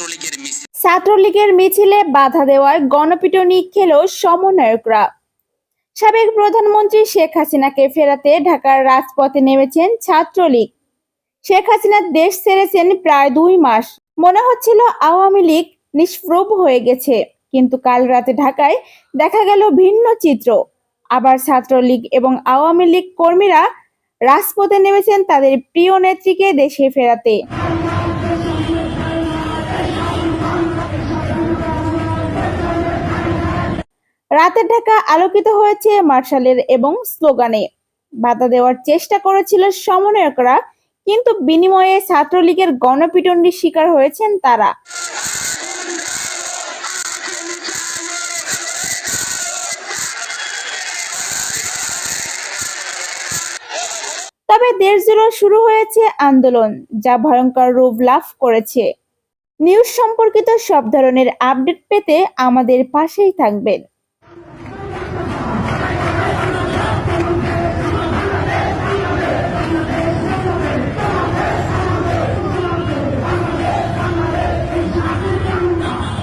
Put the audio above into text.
ছাত্রলীগের মিছিল। ছাত্রলীগের মিছিলে বাধা দেওয়ায় গণপিটুনি খেল সমন্বয়করা। সাবেক প্রধানমন্ত্রী শেখ হাসিনাকে ফেরাতে ঢাকার রাজপথে নেমেছেন ছাত্রলীগ। শেখ হাসিনা দেশ ছেড়েছেন প্রায় দুই মাস। মনে হচ্ছিল আওয়ামী লীগ নিষ্প্রভ হয়ে গেছে, কিন্তু কাল রাতে ঢাকায় দেখা গেল ভিন্ন চিত্র। আবার ছাত্রলীগ এবং আওয়ামী লীগ কর্মীরা রাজপথে নেমেছেন তাদের প্রিয় নেত্রীকে দেশে ফেরাতে। রাতের ঢাকা আলোকিত হয়েছে মার্শালের এবং স্লোগানে। বাধা দেওয়ার চেষ্টা করেছিল সমন্বয়করা, কিন্তু বিনিময়ে ছাত্রলীগের গণপিটুনির শিকার হয়েছেন তারা। তবে দেশ জুড়ে শুরু হয়েছে আন্দোলন, যা ভয়ঙ্কর রূপ লাভ করেছে। নিউজ সম্পর্কিত সব ধরনের আপডেট পেতে আমাদের পাশেই থাকবেন।